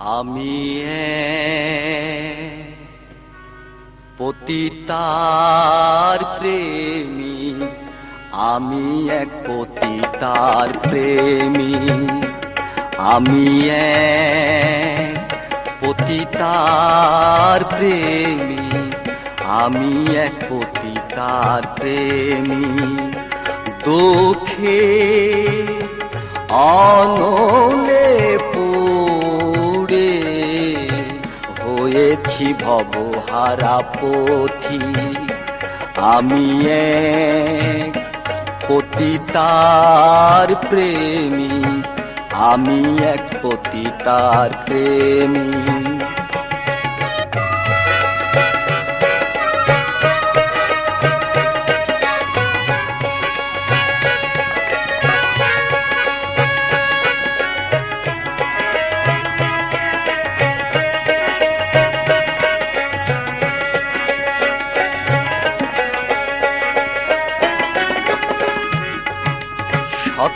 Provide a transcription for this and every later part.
আমি পতিতার প্রেমী, আমি এক পতিতার প্রেমী। আমি পতিতার প্রেমী, আমি এক পতিতার প্রেমী। দুঃখে অনলে ভবহারা পথি। আমি এক পতিতার প্রেমী। আমি এক পতিতার প্রেমী।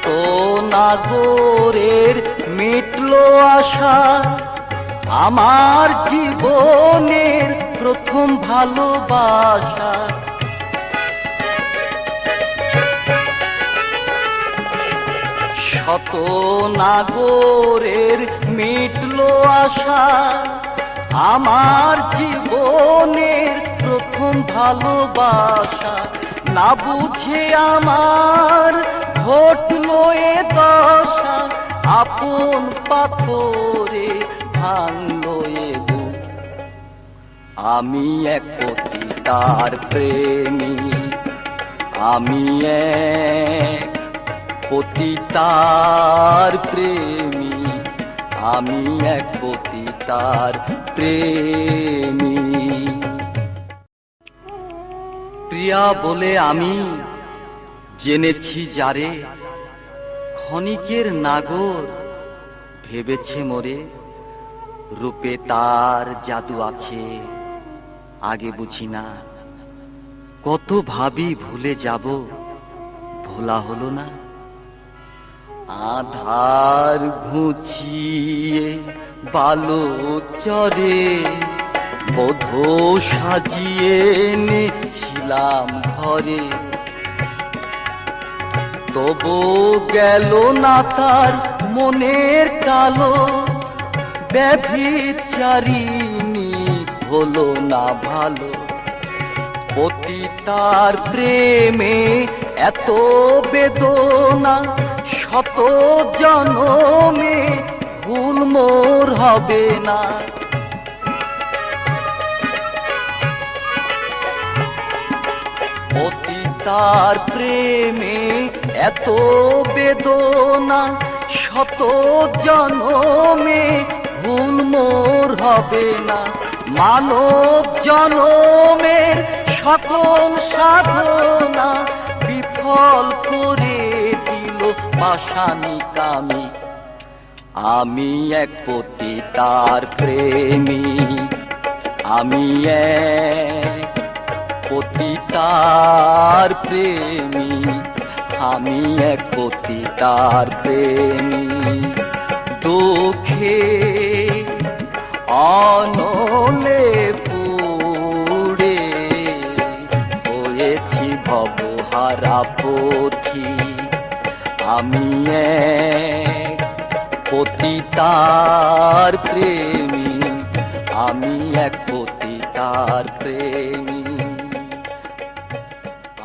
শত নাগরের মিটলো আশা, আমার জীবনের প্রথম ভালোবাসা। শত নাগরের মিটলো আশা, আমার জীবনের প্রথম ভালোবাসা। না বুঝে আমার ঘটলো এ দশা, আপন পাথরে ভাঙলো এ আমি এক পতিতার প্রেমী, আমি এক পতিতার প্রেমী, আমি এক পতিতার প্রেমী। প্রিয়া বলে আমি জেনেছি যারে ক্ষণিকের নাগর ভেবেছে মোরে, রূপে তার জাদু আছে, আগে বুঝি না। কত ভাবি ভুলে যাব, ভোলা হলো না। আধার ঘুচিয়ে বালো চরে বোধ সাজিয়ে নেছিলাম ঘরে। তবু গেল না তার মনের কালো, ব্যভিচারিণী হলো না ভালো। পতিতার প্রেমে এত বেদনা, শত জনমে ভুল মোর হবে না। পতিতার প্রেমে এত বেদনা, শত জনমে ভুল মোর হবে না। মানব জনমের সকল সাধনা বিফল করে দিল পাশানি কামি। আমি এক পতিতার প্রেমী, আমি এক পতিতার প্রেমী, আমি এক পতিতার প্রেমী। দুঃখে অনলে পুড়ে হয়েছি ভবহারা পথি। আমি পতিতার প্রেমী, আমি এক পতিতার প্রেমী।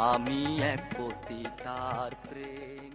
আমি এক পতিতার প্রেমী।